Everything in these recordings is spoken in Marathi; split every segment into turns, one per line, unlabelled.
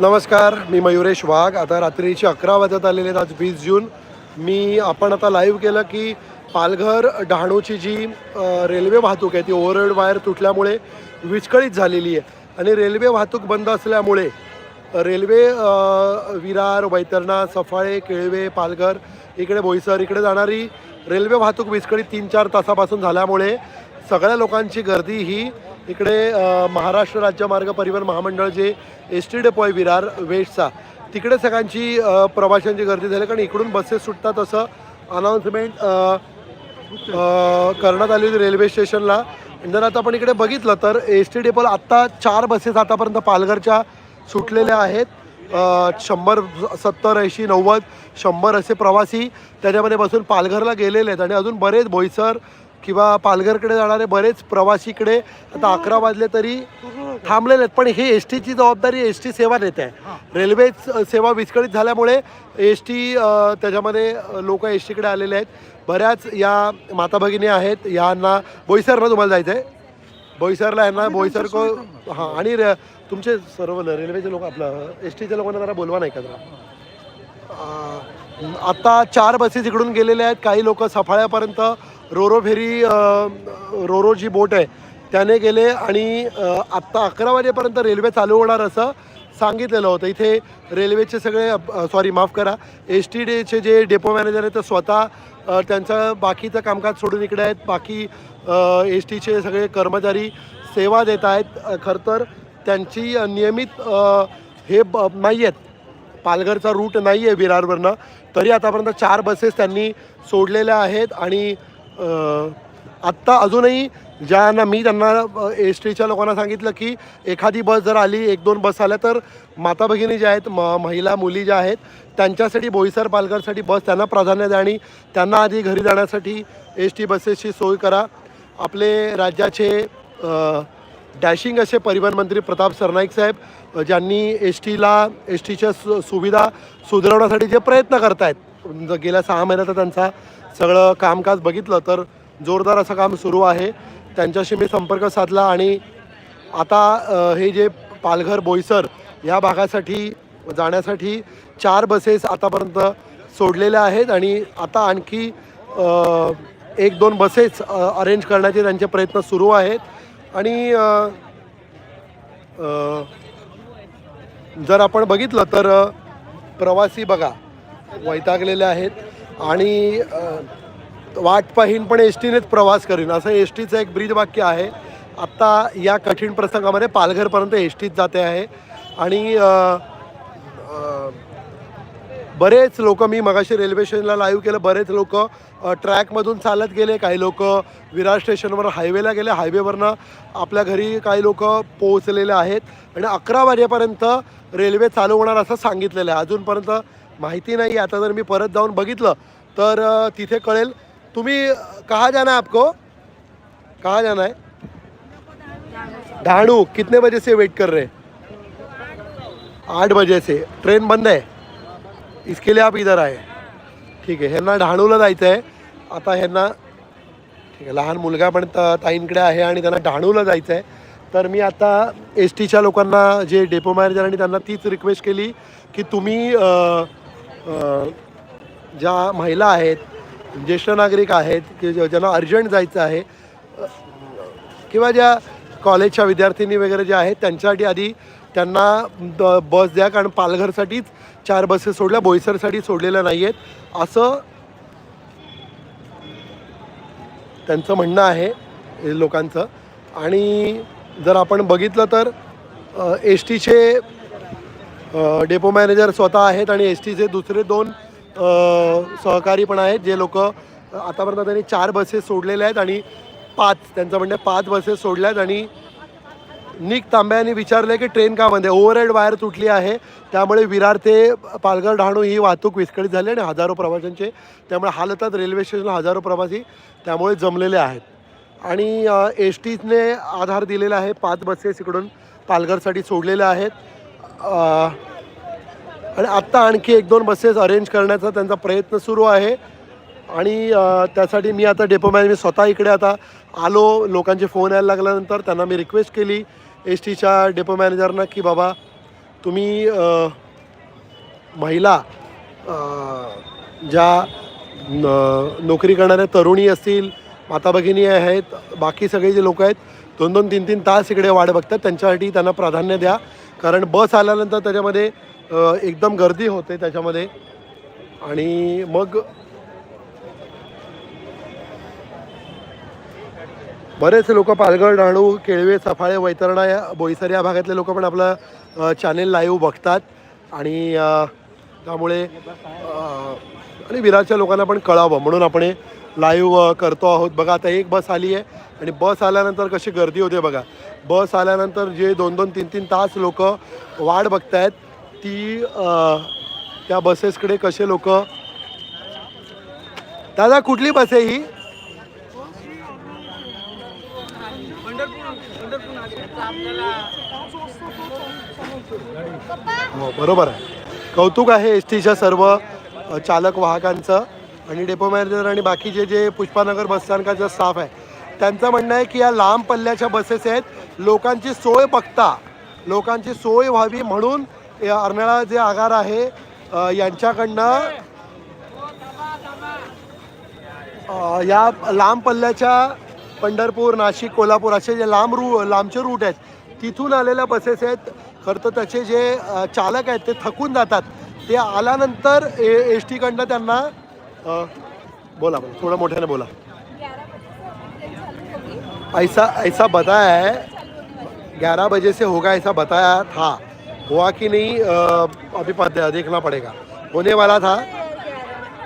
नमस्कार मी मयुरेश वाघ. आता रात्रीचे अकरा वाजत आलेले आहेत आज वीस जून. मी आपण आता लाईव्ह केलं की पालघर डहाणूची जी रेल्वे वाहतूक आहे ती ओव्हरहेड वायर तुटल्यामुळे विस्कळीत झालेली आहे. आणि रेल्वे वाहतूक बंद असल्यामुळे रेल्वे विरार वैतरणा सफाळे केळवे पालघर इकडे बोईसर इकडे जाणारी रेल्वे वाहतूक विस्कळीत तीन चार तासापासून झाल्यामुळे सगळ्या लोकांची गर्दी ही इकडे महाराष्ट्र राज्य मार्ग परिवहन महामंडळ जे एस टी डेपो आहे विरार वेस्टचा तिकडे सगळ्यांची प्रवाशांची गर्दी झाली कारण इकडून बसेस सुटतात असं अनाऊन्समेंट करण्यात आली होती रेल्वे स्टेशनला जर आता आपण इकडे बघितलं तर एस टी डेपोला आत्ता चार बसेस आतापर्यंत पालघरच्या सुटलेल्या आहेत. शंभर सत्तर ऐंशी नव्वद शंभर असे प्रवासी त्याच्यामध्ये बसून पालघरला गेलेले आहेत. आणि अजून बरेच बोईसर किंवा पालघरकडे जाणारे बरेच प्रवासीकडे आता अकरा वाजले तरी थांबलेले आहेत. पण ही एस टीची जबाबदारी एस टी सेवा देते. आहे रेल्वे सेवा विस्कळीत झाल्यामुळे एस टी त्याच्यामध्ये लोक एस टीकडे आलेले आहेत. बऱ्याच या माता भगिनी आहेत. यांना बोईसरला तुम्हाला जायचं आहे बोईसरला यांना बोईसर को हां आणि रे- तुमचे सर्व रेल्वेचे लोक आपलं एस टीच्या लोकांना जरा बोलवा नाही का जरा अं, आता चार बसेस इकडून गेलेल्या आहेत. काही लोक सफाळ्यापर्यंत रोरो फेरी रोरो जी बोट आहे त्याने गेले आणि आत्ता अकरा वाजेपर्यंत रेल्वे चालू होणार असं सांगितलेलं होतं. इथे रेल्वेचे सगळे सॉरी माफ करा. एस टी डेचे जे डेपो मॅनेजर आहेत ते स्वतः त्यांचं बाकीचं कामकाज सोडून इकडे आहेत. बाकी एस टीचे सगळे कर्मचारी सेवा देत आहेत. खरं तर त्यांची नियमित हे ब नाही आहेत. पालघरचा रूट नाही आहे विरारवरनं. तरी आतापर्यंत चार बसेस त्यांनी सोडलेल्या आहेत आणि आत्ता अजूनही ज्यांना मी त्यांना एस टीच्या लोकांना सांगितलं की एखादी बस जर आली एक दोन बस आल्या तर माता भगिनी ज्या आहेत म महिला मुली ज्या आहेत त्यांच्यासाठी बोईसर पालघरसाठी बस त्यांना प्राधान्य द्या आणि त्यांना आधी घरी जाण्यासाठी एस टी बसेसची सोय करा. आपले राज्याचे डॅशिंग असे परिवहन मंत्री प्रताप सरनाईक साहेब ज्यांनी एस टीला एस टीच्या सु सुविधा सुधारवण्यासाठी जे प्रयत्न करतायत आहेत गेल्या सहा महिन्याचा त्यांचा सगळं कामकाज बघितलं तर जोरदार असं काम सुरू आहे. त्यांच्याशी मी संपर्क साधला आणि आता हे जे पालघर बोईसर या भागासाठी जाण्यासाठी चार बसेस आतापर्यंत सोडलेल्या आहेत आणि आता आणखी एक दोन बसेस अरेंज करण्याचे त्यांचे प्रयत्न सुरू आहेत. आणि जर आपण बघितलं तर प्रवासी बघा. वैतागलेले आहेत. आणि वाट पाहीन पण एस टीनेच प्रवास करीन. असं एस टीचं एक ब्रीज वाक्य आहे. आत्ता या कठीण प्रसंगामध्ये पालघरपर्यंत एस टीत जाते आहे. आणि बरेच लोक मी मगाशी रेल्वे स्टेशनला लाईव्ह केलं बरेच लोक ट्रॅकमधून चालत गेले. काही लोक विरार स्टेशनवर हायवेला गेले. हायवेवरनं आपल्या घरी काही लोक पोहोचलेले आहेत. आणि अकरा वाजेपर्यंत रेल्वे चालू होणार असं सांगितलेलं आहे. अजूनपर्यंत माहिती नाही आता जर मी परत जाऊन बघितलं तर तिथे कळेल. तुम्ही कहा कहाँ जाना आपको? कहाँ जाना है? ढाणू कितने बजे से वेट कर रहे? आठ बजे से। ट्रेन बंद है? इसके लिए आप इधर आए। ठीक आहे ह्यांना डहाणूला जायचं आहे. आता ह्यांना ठीक आहे लहान मुलगा पण ताईंकडे आहे आणि त्यांना डहाणूला जायचं आहे. तर मी आता एस टीच्या लोकांना जे डेपो मॅनेजर आणि त्यांना तीच रिक्वेस्ट केली की तुम्ही ज्या महिला आहेत ज्येष्ठ नागरिक आहेत की ज्या- ज्यांना अर्जंट जायचं आहे किंवा ज्या कॉलेजच्या विद्यार्थिनी वगैरे ज्या आहेत त्यांच्यासाठी आधी त्यांना बस द्या कारण पालघरसाठीच चार बसेस सोडल्या बोईसरसाठी सोडलेल्या नाही आहेत असं त्यांचं म्हणणं आहे लोकांचं. आणि जर आपण बघितलं तर एस टीचे डेपो मॅनेजर स्वतः आहेत आणि एस टीचे दुसरे दोन सहकारी पण आहेत जे लोक आतापर्यंत त्यांनी चार बसेस सोडलेल्या आहेत आणि पाच त्यांचं म्हणणं आहे पाच बसेस सोडल्या आहेत आणि निक तांब्यांनी विचारलं की ट्रेन का बंद आहे? ओव्हरहेड वायर तुटली आहे त्यामुळे विरार ते पालघर डहाणू ही वाहतूक विस्कळीत झाली आणि हजारो प्रवाशांचे त्यामुळे हालतात रेल्वे स्टेशनला हजारो प्रवासी त्यामुळे जमलेले आहेत. आणि एस टीने आधार दिलेला आहे पाच बसेस इकडून पालघरसाठी सोडलेल्या आहेत. आणि आत्ता आणखी एक दोन बसेस अरेंज करण्याचा त्यांचा प्रयत्न सुरू आहे. आणि त्यासाठी मी आता डेपो मॅनेजर स्वतः इकडे आता आलो. लोकांचे फोन यायला लागल्यानंतर त्यांना मी रिक्वेस्ट केली एस टीच्या डेपो मॅनेजरना की बाबा तुम्ही महिला ज्या न- नोकरी करणाऱ्या तरुणी असतील माता भगिनी आहेत बाकी सगळे जे लोक आहेत दोन दोन तीन तीन तास इकडे वाट बघतात. त्यांच्यासाठी त्यांना प्राधान्य द्या. कारण बस आल्यानंतर त्याच्यामध्ये एकदम गर्दी होते त्याच्यामध्ये. आणि मग बरेच लोक पालघर डहाणू केळवे सफाळे वैतरणा या बोईसर या भागातले लोक पण आपलं चॅनेल लाईव्ह बघतात. आणि त्यामुळे आणि विरारच्या लोकांना पण कळावं. म्हणून आपण लाईव्ह करतो आहोत. बघा आता एक बस आली आहे आणि बस आल्यानंतर कशी गर्दी होते बघा. बस आल्यानंतर जे दोन दोन तीन तीन तास लोक वाट बघतायत ती त्या बसेसकडे कसे लोक दादा कुठली बस आहे ही? हो, बरोबर आहे. कौतुक आहे एस टीच्या सर्व चालक वाहकांचं. आणि डेपो मॅनेजर आणि बाकीचे जे पुष्पानगर बसस्थानकाचा स्टाफ आहे त्यांचं म्हणणं आहे की या लांब पल्ल्याच्या बसेस आहेत. लोकांची सोय बघता लोकांची सोय व्हावी म्हणून या अर्नाळा जे आगार आहे यांच्याकडनं या लांब पल्ल्याच्या पंढरपूर नाशिक कोल्हापूर असे जे लांब रू लांबचे रूट आहेत तिथून आलेल्या बसेस आहेत. खरं तर त्याचे जे चालक आहेत ते थकून जातात. ते आल्यानंतर ए एस टीकडनं त्यांना बोला बोला थोडं मोठ्याने बोला. ऐसा ऐसा बताया है ग्यारह बजे से होगा ऐसा बताया था। हुआ कि नहीं अभी पता देखना पड़ेगा। होने वाला था।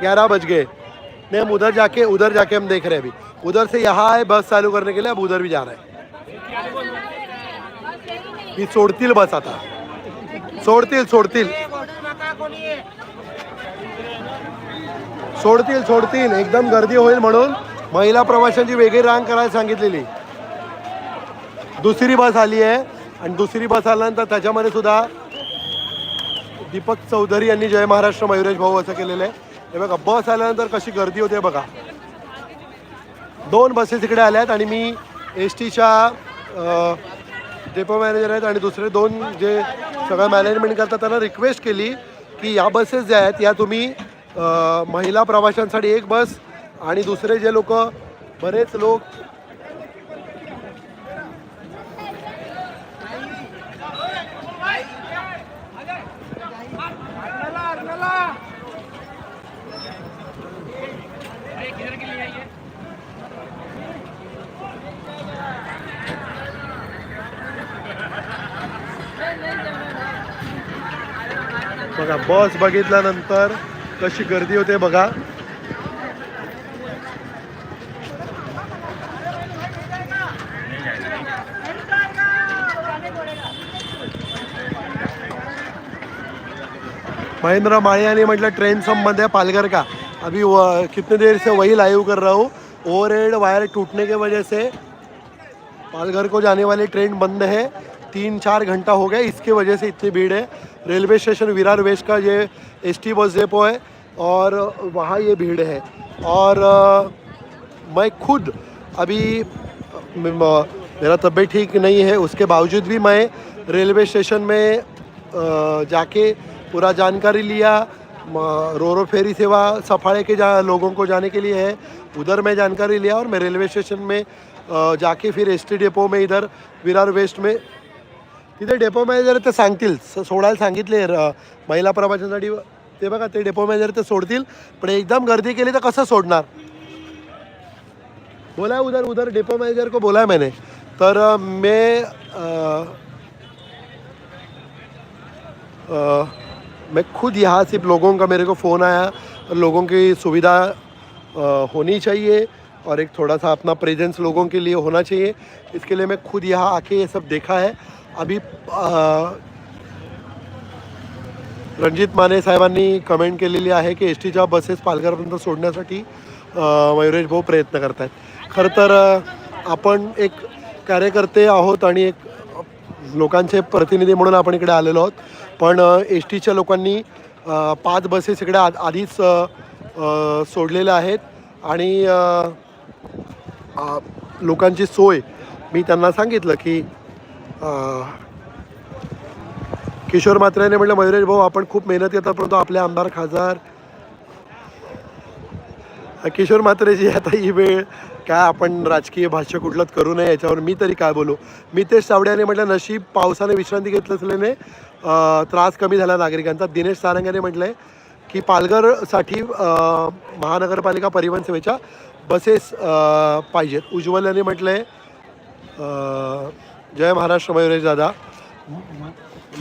ग्यारह बज गए। नहीं हम उधर जाके उधर जाके हम देख रहे हैं अभी। उधर से यहाँ आए बस चालू करने के लिए अब उधर भी जा रहे हैं। सोडतील बस आता। सोडतील सोडतील। सोडतील सोडतील. एकदम गर्दी होईल म्हणून महिला प्रवाशांची वेगळी रांग करायला सांगितलेली. दुसरी बस आली आहे आणि दुसरी बस आल्यानंतर त्याच्यामध्ये सुद्धा दीपक चौधरी यांनी जय महाराष्ट्र मयुरेश भाऊ असं केलेलं आहे. हे बघा बस आल्यानंतर कशी गर्दी होते बघा. दोन बसेस इकडे आल्या आहेत आणि मी एस टीच्या डेपो मॅनेजर आहेत आणि दुसरे दोन जे सगळं मॅनेजमेंट करतात त्यांना रिक्वेस्ट केली की या बसेस ज्या आहेत या तुम्ही महिला प्रवाशांसाठी एक बस आणि दुसरे जे लोक बरेच लोक बघा बस बघितल्यानंतर कशी गर्दी होते बघा. महेंद्र माळिया म्हटलं ट्रेन संबंध है पालघर का? अभी कितने देर से वही लाइव कर रहा हूँ. ओवर हेड वायर टूटने की वजह से पालघर को जाने वाली ट्रेन बंद है. तीन चार घंटा हो गया इसके वजह से इतनी भीड़ है। रेलवे स्टेशन विरार वेस्ट का ये एस टी बस डेपो है और वहाँ ये भीड़ है। और अ, मैं खुद अभी मेरा तबीयत ठीक नहीं है उसके बावजूद भी मैं रेलवे स्टेशन में जाके पूरा जानकारी लिया। रोरो फेरी सेवा सफाड़े के जा लोगों को जाने के लिए है। उधर मैं जानकारी लिया और मैं रेलवे स्टेशन में जाके फिर एस टी डेपो में इधर विरार वेस्ट में तिथे डेपो मॅनेजर ते सांगतील, स- सोडायला सांगितले महिला प्रवाशांसाठी. ते बघा, ते डेपो मॅनेजर ते सोडतील, पण एकदम गर्दी केली तर कसं सोडणार? बोला उधर उधर डेपो मैनेजर को बोला है मैंने. तर मैं मैं खुद यहाँ सिर्फ़ लोगों का, मेरे को फ़ोन आया, लोगों की सुविधा होनी चाहिए, और एक थोड़ा सा अपना प्रेजेंस लोगों के लिए होना चाहिए। इसके लिए मैं खुद यहाँ आके ये सब देखा है। अभी रणजित माने साहेबांनी कमेंट केलेली आहे की एस टीच्या बसेस पालघरपर्यंत सोडण्यासाठी मयुरेश भाऊ प्रयत्न करत आहेत खरं तर आपण एक कार्यकर्ते आहोत आणि एक लोकांचे प्रतिनिधी म्हणून आपण इकडे आलेलो आहोत. पण एस टीच्या लोकांनी पाच बसेस इकडे आ आधीच सोडलेल्या आहेत. आणि लोकांची सोय मी त्यांना सांगितलं की किशोर मात्रेने म्हटलं मयुरेश भाऊ आपण खूप मेहनत घेतात परंतु आपले आमदार खासदार किशोर मात्रेची आता ही वेळ काय आपण राजकीय भाष्य कुठलंच करू नये याच्यावर मी तरी काय बोलू? मितेश चावड्याने म्हटलं नशीब पावसाने विश्रांती घेतलं असल्याने त्रास कमी झाला नागरिकांचा. दिनेश सारंगाने म्हटलंय की पालघरसाठी महानगरपालिका परिवहन सेवेच्या बसेस पाहिजेत. उज्ज्वलाने यांनी म्हटलंय जय महाराष्ट्र मयुरेश दादा.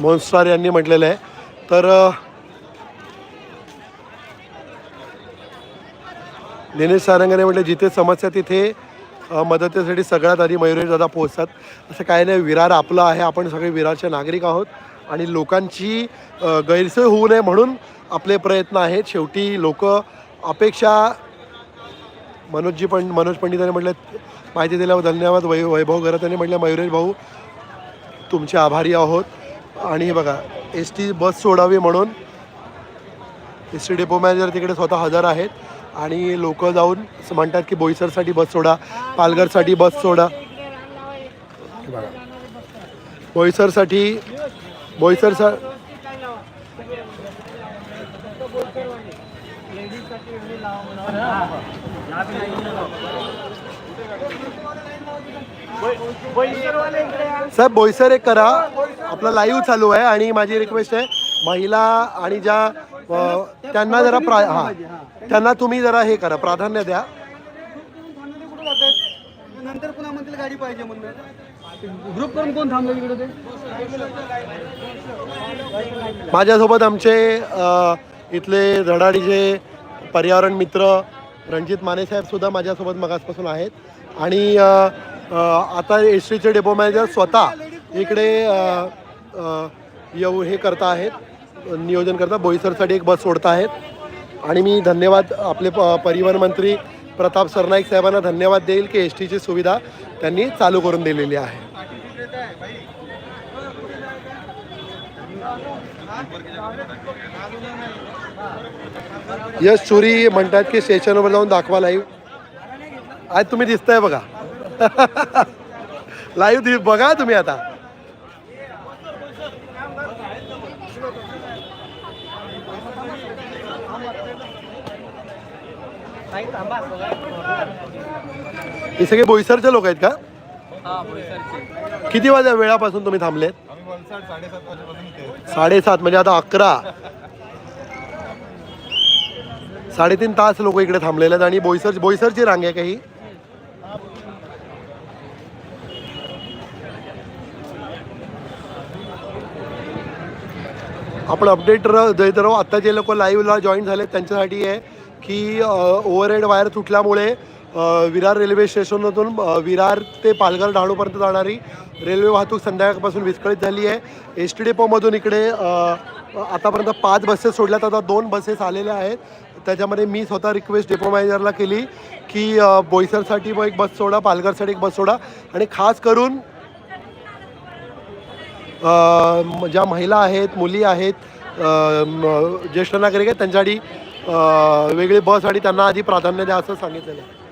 मोन्स्टार यांनी म्हटलेलं आहे. तर दिनेश सारंगाने म्हटलं जिथे समस्या तिथे मदतीसाठी सगळ्यात आधी मयुरेश दादा पोहोचतात. असं काही नाही विरार आपलं आहे. आपण सगळे विरारचे नागरिक आहोत. आणि लोकांची गैरसोय होऊ नये म्हणून आपले प्रयत्न आहेत. शेवटी लोक अपेक्षा मनोजजी पण मनोज पंडितांनी म्हटलं माहिती दिल्यावर धन्यवाद. वै वैभव गरत यांनी म्हटलं मयुरेश भाऊ तुमचे आभारी आहोत. आणि हे बघा एस टी बस सोडावी म्हणून एस टी डेपो मॅनेजर तिकडे स्वतः हजर आहेत. आणि लोक जाऊन म्हणतात की बोईसरसाठी बस सोडा पालघरसाठी बस सोडा. बघा. बोईसरसाठी बोईसरसा साहेब बोईसर एक करा. आपला लाईव्ह चालू आहे आणि माझी रिक्वेस्ट आहे महिला आणि ज्या त्यांना जरा प्रा हां. त्यांना तुम्ही जरा हे करा प्राधान्य द्या.
नंतर पुन्हा म्हणतील गाडी पाहिजे म्हणून. ग्रुप करून कोण थांबलं इकडे ते?
माझ्यासोबत आमचे इथले धडाडीचे पर्यावरण मित्र रणजित माने साहेब सुद्धा माझ्यासोबत मगासपासून आहेत. आणि आता एस टीचे डेपो मॅनेजर स्वतः इकडे येऊ हे करता आहेत. नियोजन करता बोईसरसाठी एक बस सोडता आहेत. आणि मी धन्यवाद आपले प परिवहन मंत्री प्रताप सरनाईक साहेबांना धन्यवाद देईल की एस टीची सुविधा त्यांनी चालू करून दिलेली आहे. यश चोरी म्हणतात की स्टेशनवर जाऊन दाखवा लाईव्ह आज तुम्ही दिसताय बघा. लाईव्ह बघा तुम्ही आता. हे सगळे बोईसरचे लोक आहेत का? किती वाजता वेळापासून तुम्ही थांबलेत? साडेसात म्हणजे आता अकरा. साडेतीन तास लोक इकडे थांबलेले आहेत आणि बोईसर बोईसरची रांग आहे काही आपण अपडेट देत राहू आत्ता जे लोक लाईव्हला जॉईन झाले त्यांच्यासाठी आहे की ओव्हरहेड वायर तुटल्यामुळे विरार रेल्वे स्टेशनमधून विरार ते पालघर डहाणूपर्यंत जाणारी रेल्वे वाहतूक संध्याकाळपासून विस्कळीत झाली आहे. एस टी डेपोमधून इकडे आतापर्यंत पाच बसेस सोडल्यात. आता दोन बसेस आलेल्या आहेत. त्याच्यामध्ये मी स्वतः रिक्वेस्ट डेपो मॅनेजरला केली की बोईसरसाठी मग एक बस सोडा पालघरसाठी एक बस सोडा. आणि खास करून ज्या महिला आहेत मुली आहेत ज्येष्ठ नागरिक आहेत त्यांच्यासाठी वेगळी बस आणि त्यांना आधी प्राधान्य द्या असं सांगितलेलं आहे.